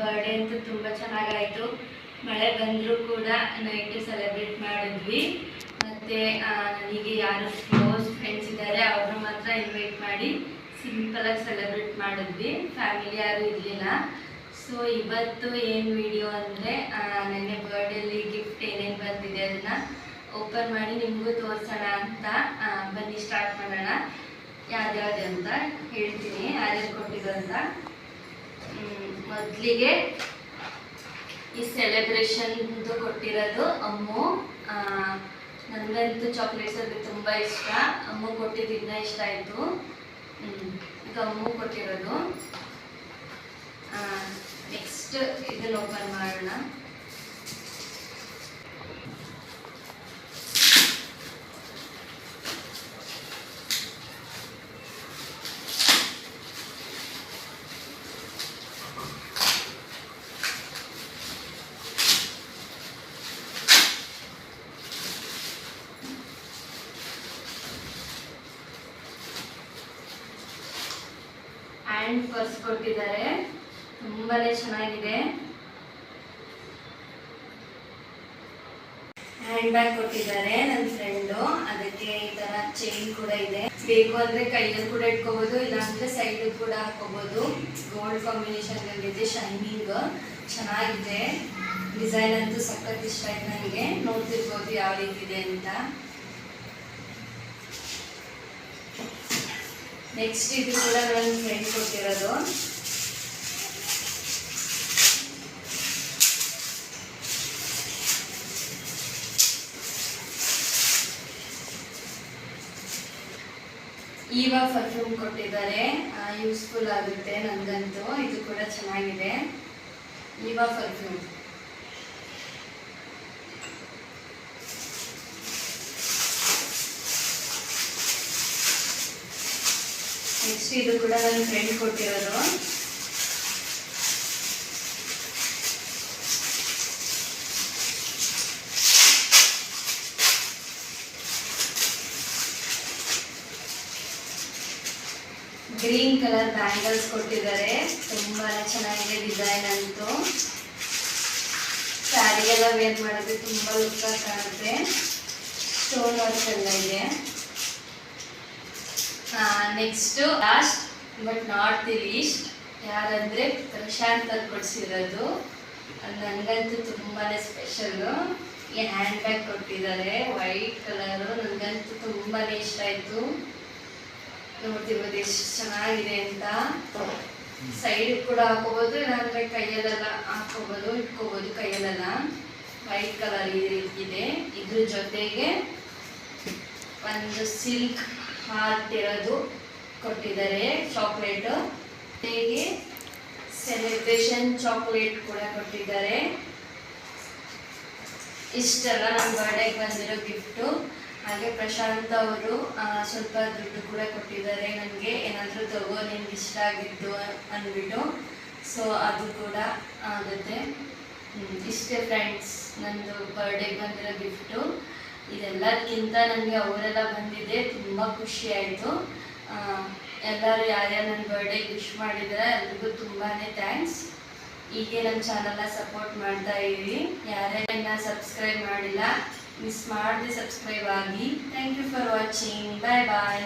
Birthday ಅಂತೂ ತುಂಬ ಚೆನ್ನಾಗಾಯಿತು. ಮಳೆ ಬಂದರೂ ಕೂಡ ನೈಟ್ ಸೆಲೆಬ್ರೇಟ್ ಮಾಡಿದ್ವಿ. ಮತ್ತು ನನಗೆ ಯಾರು ಕ್ಲೋಸ್ ಫ್ರೆಂಡ್ಸ್ ಇದ್ದಾರೆ, ಅವ್ರನ್ನ ಮಾತ್ರ ಇನ್ವೈಟ್ ಮಾಡಿ ಸಿಂಪಲಾಗಿ ಸೆಲೆಬ್ರೇಟ್ ಮಾಡಿದ್ವಿ. ಫ್ಯಾಮಿಲಿ ಯಾರು ಇರಲಿಲ್ಲ. ಸೊ ಇವತ್ತು ಏನು ವಿಡಿಯೋ ಅಂದರೆ ನನಗೆ ಬರ್ಡೇಲಿ ಗಿಫ್ಟ್ ಏನೇನು ಬಂದಿದೆ ಅದನ್ನು ಓಪನ್ ಮಾಡಿ ನಿಮಗೂ ತೋರಿಸೋಣ ಅಂತ ಬನ್ನಿ ಸ್ಟಾರ್ಟ್ ಮಾಡೋಣ. ಯಾವ್ದ್ಯಾವ್ದು ಅಂತ ಹೇಳ್ತೀನಿ, ಯಾರ್ಯಾರು ಕೊಟ್ಟಿದ್ದು ಅಂತ. ಮೊದಲಿಗೆ ಈ ಸೆಲೆಬ್ರೇಷನ್ದು ಕೊಟ್ಟಿರೋದು ಅಮ್ಮು. ನನಗಂತೂ ಚಾಕ್ಲೇಟ್ಸ್ ಅಂದರೆ ತುಂಬ ಇಷ್ಟ. ಅಮ್ಮು ಕೊಟ್ಟಿದ್ದು ಇಷ್ಟ ಆಯಿತು. ಈಗ ಅಮ್ಮು ಕೊಟ್ಟಿರೋದು. ನೆಕ್ಸ್ಟ್ ಇದನ್ನು ಓಪನ್ ಮಾಡೋಣ. ಹ್ಯಾಂಡ್ ಪರ್ಸ್ ಕೊಟ್ಟಿದ್ದಾರೆ. ತುಂಬಾನೇ ಚೆನ್ನಾಗಿದೆ. ಹ್ಯಾಂಡ್ ಬ್ಯಾಗ್ ಕೊಟ್ಟಿದ್ದಾರೆ ನನ್ನ ಫ್ರೆಂಡು ಅದಕ್ಕೆ ಈ ತರ ಚೈನ್ ಕೂಡ ಇದೆ. ಬೇಕು ಅಂದ್ರೆ ಕೈಯಲ್ಲಿ ಕೂಡ ಇಟ್ಕೋಬಹುದು ಇಲ್ಲಾಂದ್ರೆ ಸೈಡ್ ಕೂಡ ಹಾಕೋಬಹುದು ಗೋಲ್ಡ್ ಕಾಂಬಿನೇಷನ್ ಇದೆ ಶೈನಿಂಗ್ ಚೆನ್ನಾಗಿದೆ. ಡಿಸೈನ್ ಅಂತೂ ಸಖತ್ ಇಷ್ಟ ಆಯ್ತು ನನಗೆ ನೋಡ್ತಿರ್ಬೋದು ಯಾವ ರೀತಿ ಇದೆ ಅಂತ. ನೆಕ್ಸ್ಟ್ ಇದು ಕೂಡ ನನ್ನ ಫ್ರೆಂಡ್ ಕೊಟ್ಟಿರೋದು. ಈವ ಪರ್ಫ್ಯೂಮ್ ಕೊಟ್ಟಿದ್ದಾರೆ. ಯೂಸ್ಫುಲ್ ಆಗುತ್ತೆ ನನಗಂತೂ ಇದು ಕೂಡ ಚೆನ್ನಾಗಿದೆ. ಈವ ಪರ್ಫ್ಯೂಮ್ ನೆಕ್ಸ್ಟ್ ಇದು ಕೂಡ ನನ್ನ ಫ್ರೆಂಡ್ ಕೊಟ್ಟಿರೋದು. ಗ್ರೀನ್ ಕಲರ್ ಬ್ಯಾಂಗಲ್ಸ್ ಕೊಟ್ಟಿದ್ದಾರೆ. ತುಂಬಾ ಚೆನ್ನಾಗಿದೆ ಡಿಸೈನ್ ಅಂತೂ. ಸ್ಯಾರಿಗೆಲ್ಲ ವೇರ್ ಮಾಡಿದ್ರೆ ತುಂಬಾ ಲುಕ್ ಕಾಣುತ್ತೆ. ಸ್ಟೋನ್ ವರ್ಕ್ ಎಲ್ಲ ಇದೆ. Next last but not the least ಯಾರಂದರೆ Prashant ಅವ್ರು ಕೊಡಿಸಿರೋದು. ನನಗಂತೂ ತುಂಬಾ ಸ್ಪೆಷಲ್ಲು ಈ ಹ್ಯಾಂಡ್ ಬ್ಯಾಗ್ ಕೊಟ್ಟಿದ್ದಾರೆ. ವೈಟ್ ಕಲರು ನನಗಂತೂ ತುಂಬಾ ಇಷ್ಟ ಆಯಿತು. ನೋಡ್ತಿರ್ಬೋದು ಎಷ್ಟು ಚೆನ್ನಾಗಿದೆ ಅಂತ. ಸೈಡ್ ಕೂಡ ಹಾಕೋಬೋದು, ಇಲ್ಲಾಂದರೆ ಕೈಯಲ್ಲೆಲ್ಲ ಹಾಕೋಬೋದು, ಇಟ್ಕೋಬೋದು ಕೈಯಲ್ಲೆಲ್ಲ ವೈಟ್ ಕಲರ್ ಇದೆ ಇದ್ರ ಜೊತೆಗೆ ಒಂದು ಸಿಲ್ಕ್ ಹಾರ್ಟ್ ಕೊಟ್ಟಿದ್ದಾರೆ, ಚಾಕ್ಲೇಟ್. ಹೇಗೆ? ಸೆಲೆಬ್ರೇಷನ್ ಚಾಕ್ಲೇಟ್ ಕೂಡ ಕೊಟ್ಟಿದ್ದಾರೆ. ಇಷ್ಟೆಲ್ಲ ನಮ್ಮ ಬರ್ಡೇಗೆ ಬಂದಿರೋ ಗಿಫ್ಟು ಹಾಗೆ ಪ್ರಶಾಂತ್ ಅವರು ಸ್ವಲ್ಪ ದುಡ್ಡು ಕೂಡ ಕೊಟ್ಟಿದ್ದಾರೆ ನನಗೆ. ಏನಾದರೂ ತಗೋ ನಿಮ್ಗೆ ಇಷ್ಟ ಆಗಿದ್ದು ಅಂದ್ಬಿಟ್ಟು. ಸೊ ಅದು ಕೂಡ ಆಗುತ್ತೆ. ಇಷ್ಟೇ ಫ್ರೆಂಡ್ಸ್ ನಂದು ಬರ್ಡೇಗೆ ಬಂದಿರೋ ಗಿಫ್ಟು ಇದೆಲ್ಲದಕ್ಕಿಂತ ನನಗೆ ಅವರೆಲ್ಲ ಬಂದಿದ್ದೆ ತುಂಬ ಖುಷಿ ಆಯಿತು. ಎಲ್ಲರೂ ಯಾರ್ಯಾರು ನನ್ನ ಬರ್ಡೇಗೆ ವಿಶ್ ಮಾಡಿದ್ದಾರೆ ಎಲ್ರಿಗೂ ತುಂಬಾ ಥ್ಯಾಂಕ್ಸ್ ಹೀಗೆ ನಮ್ಮ ಚಾನಲ್ನ ಸಪೋರ್ಟ್ ಮಾಡ್ತಾ ಇರಿ. ಯಾರ್ಯಾರನ್ನ ಸಬ್ಸ್ಕ್ರೈಬ್ ಮಾಡಿಲ್ಲ ಮಿಸ್ ಮಾಡದೆ ಸಬ್ಸ್ಕ್ರೈಬ್ ಆಗಿ. Thank you for watching bye bye